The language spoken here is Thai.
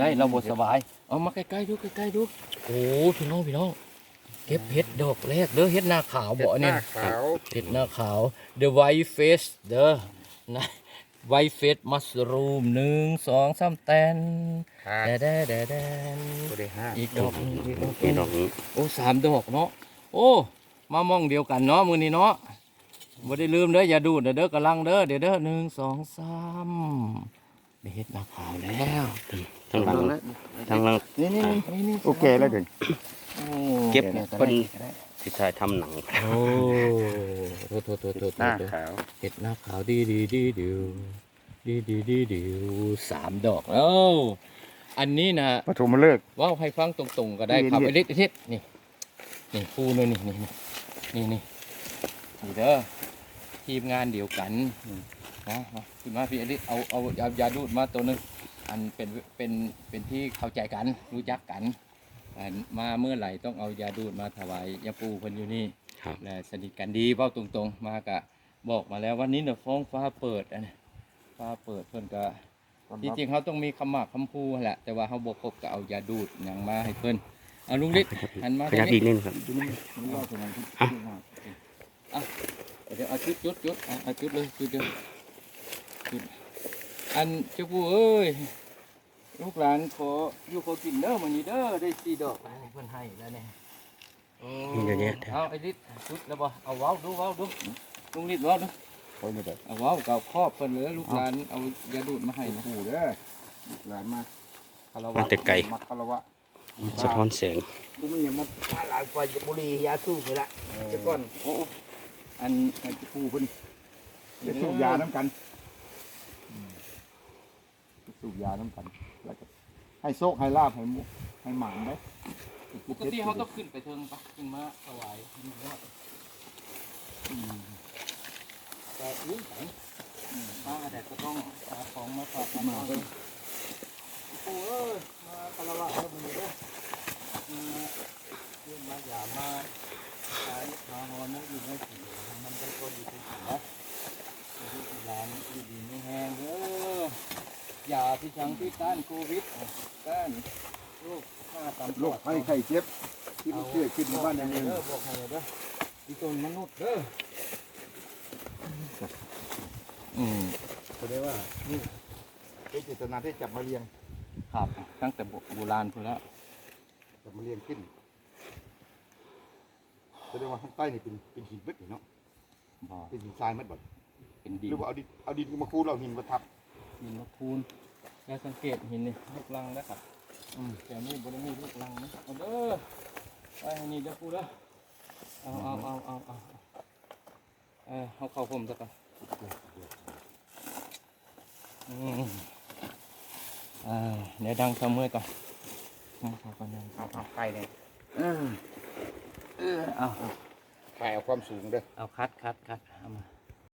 ได้เราบสบาย เอามาใกล้ๆดูใกล้ๆดูโอ้พี่น้องพี่น้อง เก็บเห็ดดอกแรกเด้อเห็ดหน้าขาวบ่เนี่ยหน้าขาวเห็ดหน้าขาว the white face เด้อนะ white face mushroom หนึ่งสองสามแตนขาดแดแดแดแดนตัวได้ห้าอีกดอกหนึ่งอีกดอกหนี่นึ่งดอกนี้โอ้สามดอกเนาะโอ้มามองเดียวกันเนาะมือนี้เนาะบ่ได้ลืมเด้ออย่าดูดเด้อเด้อกำลังเด้อเดี๋ยวเด้อหนึ่งสองสาม ได้เห็ดหน้าขาวแล้วทั้งหลังทั้งหลังนี่นี่นี่นี่โอเคแล้วเดี๋ยวโอ้เก็บนี่ยเพิ่นก็ได้ที่ชายทำหนังโอ้โถโถโถโถหน้าโถขาวเห็ดหน้าขาวดีดีดีดิวดีดีดีดิวสามดอกเอ้าอันนี้นะปฐมฤกษ์เว่าให้ฟังตรงๆก็ได้นี่ครับนี่ไอ้เล็ดไอ้เล็ดนี่นี่ฟูเลยนี่นี่นี่นี่นี่นี่เด้อทีมงานเดียวกัน นะมาขึ้นมาพี่ไอ้เล็ดเอาเอาเอายาดูดมาตัวหนึงอันเป็นเป็นเป็นที่เข้าใจกันรู้จักกันอันมาเมื่อไหร่ต้องเอายาดูดมาถวายยาปูเพิ่นอยู่นี่ครับและสนิทกันดีเว้าตรงๆ มากะบอกมาแล้ววันนี้เนี่ยฟ้องฟ้าเปิดอันนี้ฟ้าเปิดเพิ่นก็ที่จริงเขาต้องมีคำหมากคำพูแหละแต่ว่าเขาบอกครบก็เอายาดูดอย่างมาให้เพิ่นเอาลุงฤทธิ์หันมาขยับอีกนิดนึงครับเดี๋ยวเอาจุดจุดจุดเอาเอาจุดเลยจุดเดียว จุดอันเจ้าปู่เอ้ย ลูกหลานขออยู่ขอกินเด้อมันนี้เด้อได้สี่ดอกอันนี้เพิ่นให้แล้วเนี่ยโอ้มีเยอะแยะเอาไอ้ฤทธิ์จุดแล้วบ่เอาเว้าวดูเว้าวดูลุงฤทธิ์เว้าวดูคอยมาเด้อเอาเว้าวกับครอบเพิ่นเหลือลูกหลานเอายาดูดมาให้นะปู่เด้อหลานมาคารมัวะนแต่ไกลมักคารวะสะท้อนแสงกูไม่ยังมาหลานไปบุรียาสู้ไปละเจ้าก้อนโอ้โอ้อันให้ปู่เพิ่นจะสูบยาน้ำกันอืม สูบยาน้ำกันแล้วก็ให้โชคให้ลาบให้หมุให้หมานได้ปกติเขาต้องขึ้นไปเทิงปะขึ้นมาถวายนี่เนาะอืมแต่อุ้ยไหนอืมมาแต่ก็ต้องหาของมาฝากมาเพิ่นโอ้เอ้ยมาคารวะแล้วมึงเด้อมาเรื่องมาอย่ามาขายมาหอนนะอยู่ในผีมันเป็นคนอยู่ในผีนะลูกหลานอยู่ดีไม่แห้งเด้ออ ย่าที่ชังที่ต้านโควิดต้านโรคฆ่าตามโรคไข้ไข้เจ็บ ที่มันเกิดขึ้นในบ้านในเมืองเด้อบอกให้เด้อที่ตนมนุษย์เด้ออืมเขาเรียกว่านี่เป็นเจตนาที่จับมาเลี้ยงครับตั้งแต่โบราณพุ่นแล้วจับมาเลี้ยงขึ้นแสดงว่าข้างใต้นี่เป็นเป็นหินมืดเนาะบอกเป็นหินทรายมืดบ่เป็นหดินรือว่าเอาดินเอาดินมาคูดเอาหินมาทับ หินมะพูนแล้วสังเกตหินนี่ลูกลังนะครับอืมแต่นี่บริมีลูกลังนะเอาเด้อไปให้นี่เด้อพูดเด้อเอาเอาเอาเอาเอาเออเอาเข้าผมสักก่อนอืมอ่าเดี๋ยวดังเสมอก่อนเอาเข้าก่อนดังเข้าก่อนใต้เนี่ยเออเออเอาถ่ายเอาความสูงเด้อเอาคัดคัดคัดเอามา